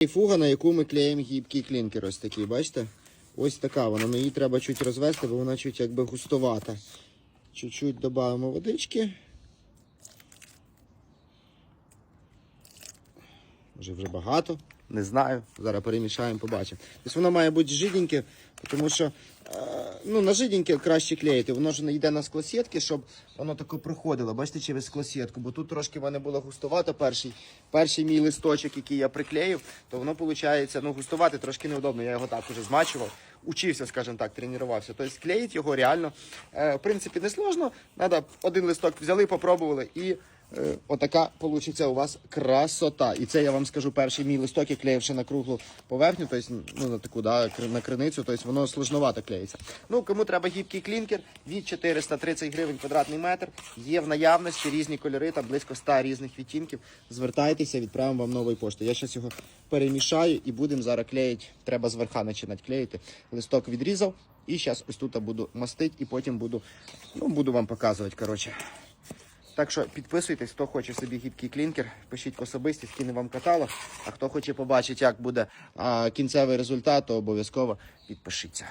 І фуга, на яку ми клеїмо гібкий клінкер. Ось такий, бачите? Ось така вона. Ну її треба чуть розвести, бо вона чуть якби густовата. Чуть-чуть додаємо водички. Може вже багато, не знаю. Зараз перемішаємо, побачимо. Тобто Вона має бути жиденьке, тому що е, ну, на жиденьке краще клеїти. Воно ж не йде на склосітки, щоб воно тако проходило. Бачите, через склосітку, бо тут трошки в мене було густовато перший. Перший мій листочок, який я приклеїв, то воно виходить, ну, густувати трошки неудобно. Я його так уже змачував. Учився, скажімо так, тренувався. Тобто клеїть його реально, е, в принципі, не сложно. Надо один листок взяли, попробували і Отака получиться у вас красота. І це я вам скажу перший мій листок, я клеїв ще на круглу поверхню, тобто ну, на таку да, на криницю, тобто воно сложновато клеїться. Ну, кому треба гібкий клінкер від 430 гривень квадратний метр. Є в наявності різні кольори, там близько 100 різних відтінків. Звертайтеся, відправимо вам новою поштою. Я зараз його перемішаю і будемо зараз клеїти. Треба зверха починати клеїти. Листок відрізав. І зараз ось тут буду мастити і потім буду, ну, буду вам показувати. Коротше. Так що підписуйтесь, хто хоче собі гібкий клінкер, пишіть особисті, скину вам каталог. А хто хоче побачити, як буде а, кінцевий результат, то обов'язково підпишіться.